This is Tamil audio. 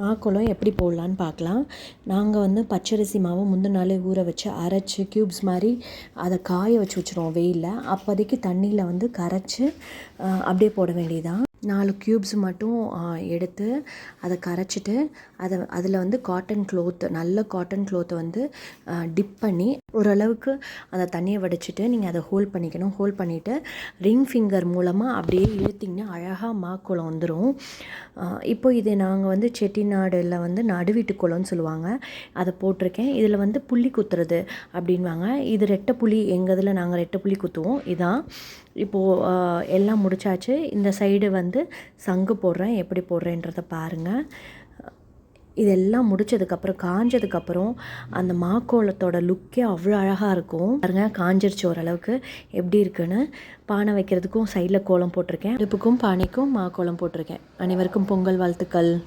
மாக்குளம் எப்படி போடலான்னு பார்க்கலாம். நாங்கள் வந்து பச்சரிசி மாவு முந்தின நாளே ஊற வச்சு அரைச்சி க்யூப்ஸ் மாதிரி அதை காய வச்சு வச்சுருவோம் வெயிலில். அப்போதைக்கு தண்ணியில் வந்து கரைச்சி அப்படியே போட வேண்டியதான் நாலு க்யூப்ஸ் மட்டும் எடுத்து அதை கரைச்சிட்டு அதை அதில் வந்து காட்டன் க்ளோத்து நல்ல காட்டன் க்ளோத்தை வந்து டிப் பண்ணி ஓரளவுக்கு அந்த தண்ணியை வடிச்சிட்டு நீங்கள் அதை ஹோல்ட் பண்ணிக்கணும். ஹோல்ட் பண்ணிவிட்டு ரிங் ஃபிங்கர் மூலமாக அப்படியே இழுத்திங்கன்னா அழகாக மாக்குளம் வந்துடும் இப்போ இது நாங்கள் வந்து செட்டிநாடில் வந்து நடுவீட்டு குளம்னு சொல்லுவாங்க. அதை போட்டிருக்கேன். இதில் வந்து புள்ளி குத்துறது அப்படின்வாங்க. இது ரெட்டை புள்ளி எங்கள் இதில் நாங்கள் ரெட்டை புள்ளி குத்துவோம். இதான். இப்போது எல்லாம் முடிச்சாச்சு. இந்த சைடு வந்து சங்கு போடுறேன் எப்படி போடுறேன்றதை பாருங்கள் இதெல்லாம் முடிச்சதுக்கப்புறம் காஞ்சதுக்கப்புறம் அந்த மாக்கோளத்தோட லுக்கே அவ்வளோ அழகாக இருக்கும். பாருங்க காஞ்சிருச்சு ஓரளவுக்கு. எப்படி இருக்குன்னு பானை வைக்கிறதுக்கும் சைடில் கோலம் போட்டிருக்கேன். அடுப்புக்கும் பானைக்கும் மாக்கோளம் போட்டிருக்கேன். அனைவருக்கும் பொங்கல் வாழ்த்துக்கள்.